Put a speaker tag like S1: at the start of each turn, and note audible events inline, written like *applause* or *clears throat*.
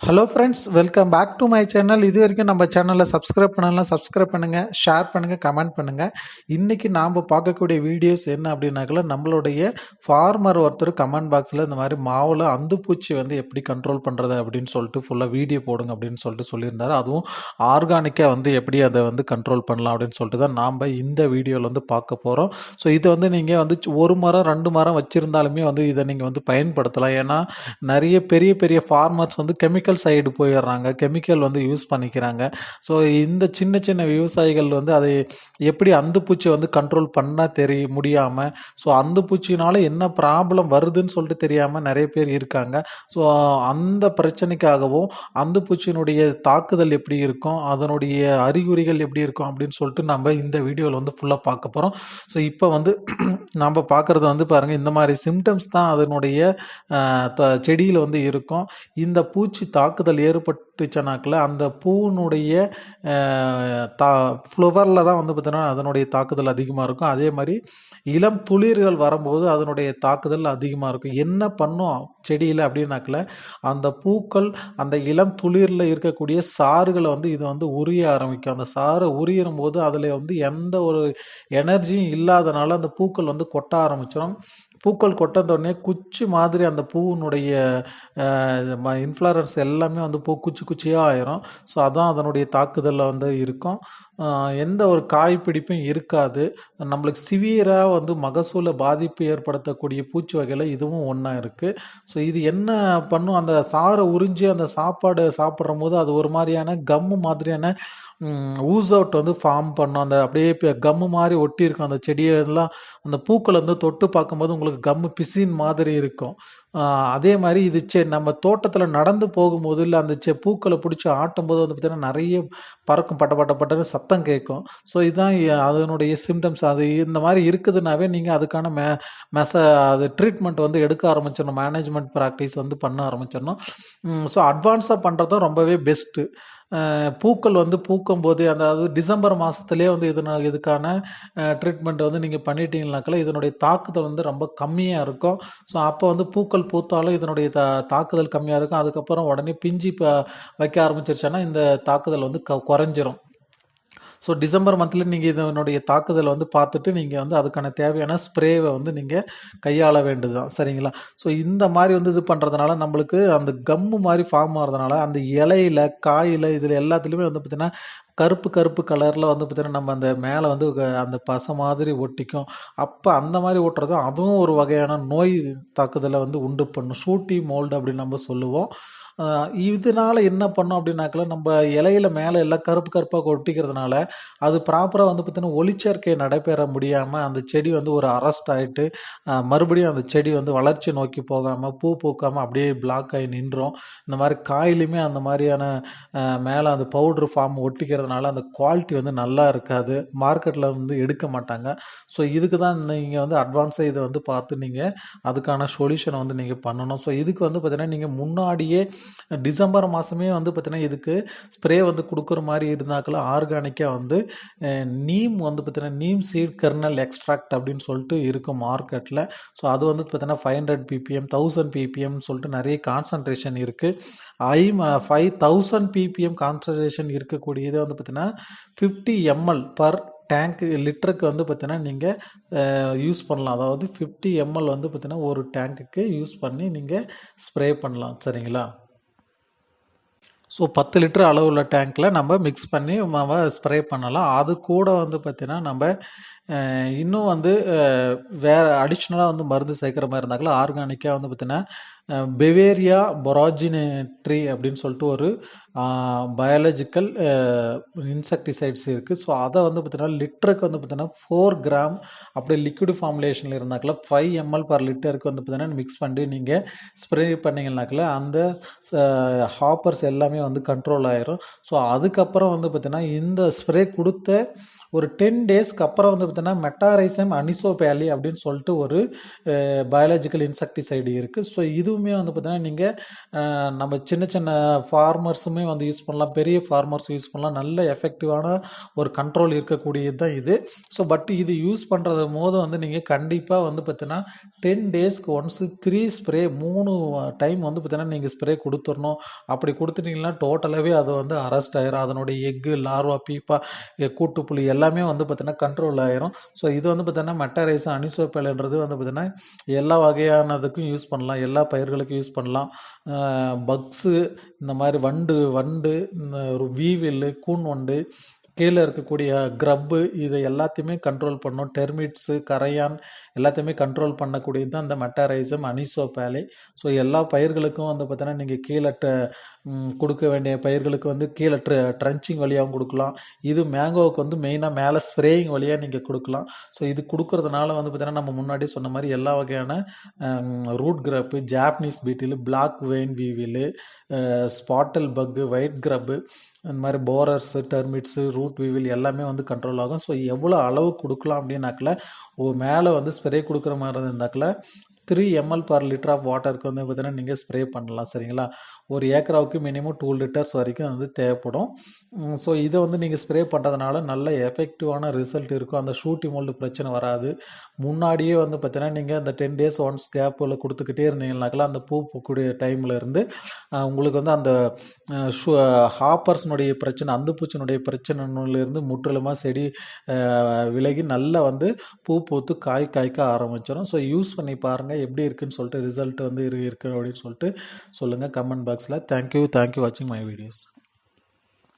S1: Hello friends welcome back to my channel இது வரைக்கும் நம்ம சேனலை சப்ஸ்கிரைப் பண்ணலாம் சப்ஸ்கிரைப் பண்ணுங்கள் ஷேர் பண்ணுங்கள் கமெண்ட் பண்ணுங்கள் இன்றைக்கி நாம் பார்க்கக்கூடிய வீடியோஸ் என்ன அப்படின்னாக்கல நம்மளுடைய ஃபார்மர் ஒருத்தர் கமெண்ட் பாக்ஸில் இந்த மாதிரி மாவில் அந்துப்பூச்சி வந்து எப்படி கண்ட்ரோல் பண்ணுறது அப்படின்னு சொல்லிட்டு ஃபுல்லாக வீடியோ போடுங்க அப்படின்னு சொல்லிட்டு சொல்லியிருந்தார். அதுவும் ஆர்கானிக்காக வந்து எப்படி அதை வந்து கண்ட்ரோல் பண்ணலாம் அப்படின்னு சொல்லிட்டு தான் நாம் இந்த வீடியோவில் வந்து பார்க்க போகிறோம் ஸோ இதை வந்து நீங்கள் வந்து ஒரு மரம் ரெண்டு மரம் வச்சுருந்தாலுமே வந்து இதை நீங்கள் வந்து பயன்படுத்தலாம். ஏன்னா நிறைய பெரிய பெரிய ஃபார்மர்ஸ் வந்து கெமிக்கல் சைடு போயிடுறாங்க. கெமிக்கல் வந்து யூஸ் பண்ணிக்கிறாங்க. ஸோ இந்த சின்ன சின்ன விவசாயிகள் வந்து அதை எப்படி அந்துப்பூச்சி வந்து கண்ட்ரோல் பண்ண தெரிய முடியாமல் ஸோ அந்துப்பூச்சினால என்ன ப்ராப்ளம் வருதுன்னு சொல்லிட்டு தெரியாமல் நிறைய பேர் இருக்காங்க. ஸோ அந்த பிரச்சனைக்காகவும் அந்துப்பூச்சியினுடைய தாக்குதல் எப்படி இருக்கும் அதனுடைய அறிகுறிகள் எப்படி இருக்கும் அப்படின்னு சொல்லிட்டு நம்ம இந்த வீடியோவில் வந்து ஃபுல்லாக பார்க்க போகிறோம் ஸோ இப்போ வந்து *clears throat* நம்ம பார்க்குறது வந்து பாருங்கள் இந்த மாதிரி சிம்டம்ஸ் தான் அதனுடைய செடியில் வந்து இருக்கும். இந்த பூச்சி தாக்குதல் ஏற்பட்டுச்சனாக்கில் அந்த பூனுடைய தா ஃப்ளவரில் தான் வந்து பார்த்தோன்னா அதனுடைய தாக்குதல் அதிகமாக இருக்கும். அதே மாதிரி இளம் துளிர்கள் வரும்போது அதனுடைய தாக்குதல் அதிகமாக இருக்கும். என்ன பண்ணும் செடியில் அப்படின்னாக்கில் அந்த பூக்கள் அந்த இளம் துளிரில் இருக்கக்கூடிய சாறுகளை வந்து இது வந்து உரிய ஆரம்பிக்கும். அந்த சாறை உரியும் போது அதில் வந்து எந்த ஒரு எனர்ஜியும் இல்லாதனால அந்த பூக்கள் வந்து கொட்ட ஆரம்பிச்சிடும் பூக்கள் கொட்டந்தோடனே குச்சி மாதிரி அந்த பூவினுடைய இன்ஃப்ளாரன்ஸ் எல்லாமே வந்து பூ குச்சி குச்சியாக ஆயிரும். ஸோ அதான் அதனுடைய தாக்குதலில் வந்து இருக்கும். எந்த ஒரு காய் பிடிப்பும் இருக்காது. நம்மளுக்கு சிவியராக வந்து மகசூலை பாதிப்பு ஏற்படுத்தக்கூடிய பூச்சி வகையில் இதுவும் ஒன்றா இருக்குது ஸோ இது என்ன பண்ணும்? அந்த சாறை உறிஞ்சி அந்த சாப்பாடு சாப்பிட்ற போது அது ஒரு மாதிரியான கம்மு மாதிரியான ஊஸ் அவுட் வந்து ஃபார்ம் பண்ணும் அந்த அப்படியே இப்போ கம்மு மாதிரி ஒட்டி இருக்கும். அந்த செடியெல்லாம் அந்த பூக்களை வந்து தொட்டு பார்க்கும்போது உங்களுக்கு கம்மு பிசின் மாதிரி இருக்கும். அதே மாதிரி இது செ நம்ம தோட்டத்தில் நடந்து போகும்போது இல்லை அந்த செ பூக்களை பிடிச்சி ஆட்டும்போது வந்து பார்த்திங்கன்னா நிறைய பறக்கும். பட்ட பட்ட பட்டன்னு சத்தம் கேட்கும். ஸோ இதுதான் அதனுடைய சிம்டம்ஸ் அது இந்த மாதிரி இருக்குதுனாவே நீங்கள் அதுக்கான மே மெச அது ட்ரீட்மெண்ட் வந்து எடுக்க ஆரம்பிச்சிடணும். மேனேஜ்மெண்ட் ப்ராக்டிஸ் வந்து பண்ண ஆரம்பிச்சிடணும். ஸோ அட்வான்ஸாக பண்ணுறது தான் ரொம்பவே பெஸ்ட்டு பூக்கள் வந்து பூக்கும் போதே அதாவது டிசம்பர் மாதத்துலேயே வந்து இதன இதுக்கான ட்ரீட்மெண்ட் வந்து நீங்கள் பண்ணிட்டீங்கனாக்கல இதனுடைய தாக்குதல் வந்து ரொம்ப கம்மியாக இருக்கும். ஸோ அப்போ வந்து பூக்கள் பூத்தாலும் இதனுடைய தா தாக்குதல் கம்மியாக இருக்கும். அதுக்கப்புறம் உடனே பிஞ்சு இப்போ வைக்க ஆரம்பிச்சிருச்சுன்னா இந்த தாக்குதல் வந்து க குறைஞ்சிரும். ஸோ டிசம்பர் மந்தில் நீங்கள் இதனுடைய தாக்குதலை வந்து பார்த்துட்டு நீங்கள் வந்து அதுக்கான தேவையான ஸ்ப்ரேவை வந்து நீங்கள் கையாள வேண்டியது தான் சரிங்களா? ஸோ இந்த மாதிரி வந்து இது பண்ணுறதுனால நம்மளுக்கு அந்த கம்மு மாதிரி ஃபார்ம் ஆகிறதுனால அந்த இலையில காயில் இதில் எல்லாத்துலேயுமே வந்து பார்த்திங்கன்னா கருப்பு கருப்பு கலரில் வந்து பார்த்திங்கன்னா நம்ம அந்த மேலே வந்து அந்த பசை மாதிரி ஒட்டிக்கும். அப்போ அந்த மாதிரி ஒட்டுறது அதுவும் ஒரு வகையான நோய் தாக்குதலை வந்து உண்டு பண்ணும். ஷூட்டி மோல்டு அப்படின்னு நம்ம சொல்லுவோம். இதனால் இதனால என்ன பண்ணும் அப்படின்னாக்கல நம்ம இலையில மேலே எல்லாம் கருப்பு கருப்பாக ஒட்டிக்கிறதுனால அது ப்ராப்பராக வந்து பார்த்திங்கன்னா ஒளிச்சேர்க்கை நடைபெற முடியாமல் அந்த செடி வந்து ஒரு அரெஸ்ட் ஆகிட்டு மறுபடியும் அந்த செடி வந்து வளர்ச்சி நோக்கி போகாமல் பூ பூக்காமல் அப்படியே பிளாக் ஆகி நின்றோம். இந்த மாதிரி காயிலுமே அந்த மாதிரியான மேலே அந்த பவுட்ரு ஃபார்ம் ஒட்டிக்கிறதுனால அந்த குவாலிட்டி வந்து நல்லா இருக்காது. மார்க்கெட்டில் வந்து எடுக்க மாட்டாங்க. ஸோ இதுக்கு தான் நீங்கள் வந்து அட்வான்ஸாக இதை வந்து பார்த்து நீங்கள் அதுக்கான சொல்யூஷனை வந்து நீங்கள் பண்ணணும். ஸோ இதுக்கு வந்து பார்த்தீங்கன்னா நீங்கள் முன்னாடியே டிசம்பர் மாதமே வந்து பார்த்தீங்கன்னா இதுக்கு ஸ்ப்ரே வந்து கொடுக்குற மாதிரி இருந்தாக்கெல்லாம் ஆர்கானிக்காக வந்து நீம் வந்து பார்த்தீங்கன்னா நீம் சீட் கர்னல் எக்ஸ்ட்ராக்ட் அப்படின்னு சொல்லிட்டு இருக்கும் மார்க்கெட்டில் ஸோ அது வந்து பார்த்தீங்கன்னா five hundred PPM thousand PPM சொல்லிட்டு நிறைய கான்சன்ட்ரேஷன் இருக்குது I five thousand PPM concentration இருக்கக்கூடியது வந்து பார்த்தீங்கன்னா ஃபிஃப்டி எம்எல் பர் டேங்க்கு லிட்டருக்கு வந்து பார்த்தீங்கன்னா நீங்கள் யூஸ் பண்ணலாம். அதாவது ஃபிஃப்டி எம்எல் வந்து பார்த்தீங்கன்னா ஒரு டேங்க்குக்கு யூஸ் பண்ணி நீங்கள் ஸ்ப்ரே பண்ணலாம். சரிங்களா? ஸோ பத்து லிட்டர் அளவுள்ள டேங்க்கில் நம்ம மிக்ஸ் பண்ணி நம்ம ஸ்ப்ரே பண்ணலாம். அது கூட வந்து பார்த்திங்கன்னா நம்ம இன்னும் வந்து வேறு வேற அடிஷ்னலாக வந்து மருந்து சேர்க்குற மாதிரி இருந்தாக்கல ஆர்கானிக்காக வந்து பார்த்திங்கன்னா பெவேரியா பொராஜினேட்ரி அப்படின்னு சொல்லிட்டு ஒரு பயாலஜிக்கல் இன்செக்டிசைட்ஸ் இருக்குது ஸோ அதை வந்து பார்த்தீங்கன்னா லிட்டருக்கு வந்து பார்த்தீங்கன்னா ஃபோர் கிராம் அப்படியே லிக்விட் ஃபார்முலேஷனில் இருந்தாக்கல ஃபைவ் எம்எல் பர் லிட்டருக்கு வந்து பார்த்தீங்கன்னா மிக்ஸ் பண்ணி நீங்கள் ஸ்ப்ரே பண்ணிங்கனாக்கல அந்த ஹாப்பர்ஸ் எல்லாமே வந்து கண்ட்ரோல் ஆயிரும். ஸோ அதுக்கப்புறம் வந்து பார்த்தீங்கன்னா இந்த ஸ்ப்ரே கொடுத்த ஒரு டென் டேஸ்க்கு அப்புறம் வந்து பார்த்தீங்கன்னா பார்த்தோன்னா மெட்டாரைசம் அனிசோபேலி அப்படின்னு சொல்லிட்டு ஒரு பயாலஜிக்கல் இன்செக்டிசைடு இருக்குது ஸோ இதுவுமே வந்து பார்த்தீங்கன்னா நீங்கள் நம்ம சின்ன சின்ன ஃபார்மர்ஸுமே வந்து யூஸ் பண்ணலாம். பெரிய ஃபார்மர்ஸ் யூஸ் பண்ணலாம். நல்ல எஃபெக்டிவான ஒரு கண்ட்ரோல் இருக்கக்கூடியது தான் இது. ஸோ பட் இது யூஸ் பண்ணுறது போது வந்து நீங்கள் கண்டிப்பாக வந்து பார்த்தீங்கன்னா டென் டேஸ்க்கு ஒன்ஸு த்ரீ ஸ்ப்ரே மூணு டைம் வந்து பார்த்தீங்கன்னா நீங்கள் ஸ்ப்ரே கொடுத்துடணும். அப்படி கொடுத்துட்டீங்கன்னா டோட்டலாகவே அது வந்து அரெஸ்ட் ஆயிரும். அதனுடைய எக்கு லார்வா பீப்பா எ- எல்லாமே வந்து பார்த்தீங்கன்னா கண்ட்ரோல் ஆயிரும். ஸோ இது வந்து பார்த்தீங்கன்னா மெட்டரைஸ் அனிசோப்பேலன்றது வந்து பார்த்தீங்கன்னா எல்லா வகையானதுக்கும் யூஸ் பண்ணலாம். எல்லா பயிர்களுக்கும் யூஸ் பண்ணலாம். பக்ஸு இந்த மாதிரி வண்டு வண்டு இந்த ஒரு வீவில்லு கூன் வண்டு கீழே இருக்கக்கூடிய க்ரப்பு இது எல்லாத்தையுமே கண்ட்ரோல் பண்ணும். டெர்மிட்ஸு கரையான் எல்லாத்தையுமே கண்ட்ரோல் பண்ணக்கூடியது தான் அந்த மெட்டாரைசம் அனிசோபேலே ஸோ எல்லா பயிர்களுக்கும் வந்து பார்த்தீங்கன்னா நீங்கள் கீழே கொடுக்க வேண்டிய பயிர்களுக்கு வந்து கீழே ட்ர ட்ரன்ச்சிங் வழியாகவும் கொடுக்கலாம். இது மேங்கோவுக்கு வந்து மெயினாக மேலே ஸ்ப்ரேயிங் வழியாக நீங்கள் கொடுக்கலாம். ஸோ இது கொடுக்குறதுனால வந்து பார்த்தீங்கன்னா நம்ம முன்னாடி சொன்ன மாதிரி எல்லா வகையான root grub Japanese beetle black vine weevil spittle bug white grub இந்த மாதிரி போரர்ஸு டெர்மிட்ஸு ரூட் வீவில் எல்லாமே வந்து கண்ட்ரோல் ஆகும். ஸோ எவ்வளோ அளவு கொடுக்கலாம் அப்படின்னாக்கல மேலே வந்து ஸ்ப்ரே கொடுக்குற மாதிரி இருந்தாக்கில் three ML per litre of வாட்டருக்கு வந்து பார்த்தீங்கன்னா நீங்கள் ஸ்ப்ரே பண்ணலாம் சரிங்களா? ஒரு ஏக்கராவுக்கு மினிமம் டூ லிட்டர்ஸ் வரைக்கும் வந்து தேவைப்படும். ஸோ இதை வந்து நீங்கள் ஸ்ப்ரே பண்ணுறதுனால நல்ல எஃபெக்டிவான ரிசல்ட் இருக்கும். அந்த ஷூட்டி மோல்டு பிரச்சனை வராது. முன்னாடியே வந்து பார்த்தீங்கன்னா நீங்கள் அந்த டென் டேஸ் ஒன்ஸ் கேப்பில் கொடுத்துக்கிட்டே இருந்தீங்கனாக்கெல்லாம் அந்த பூ பூக்கக்கூடிய டைமில் இருந்து உங்களுக்கு வந்து அந்த ஷூ ஹாப்பர்ஸ்னுடைய பிரச்சனை அந்த பூச்சினுடைய பிரச்சனைலேருந்து முற்றிலுமாக செடி விலகி நல்லா வந்து பூ பூத்து காய் காய்க்க ஆரம்பிச்சிடும் ஸோ யூஸ் பண்ணி பாருங்கள் எப்படி இருக்குன்னு சொல்லிட்டு ரிசல்ட் வந்து இரு இருக்கு அப்படின்னு சொல்லிட்டு சொல்லுங்கள் கமெண்ட் பாக்ஸில் தேங்க்யூ தேங்க்யூ வாட்சிங் மை வீடியோஸ்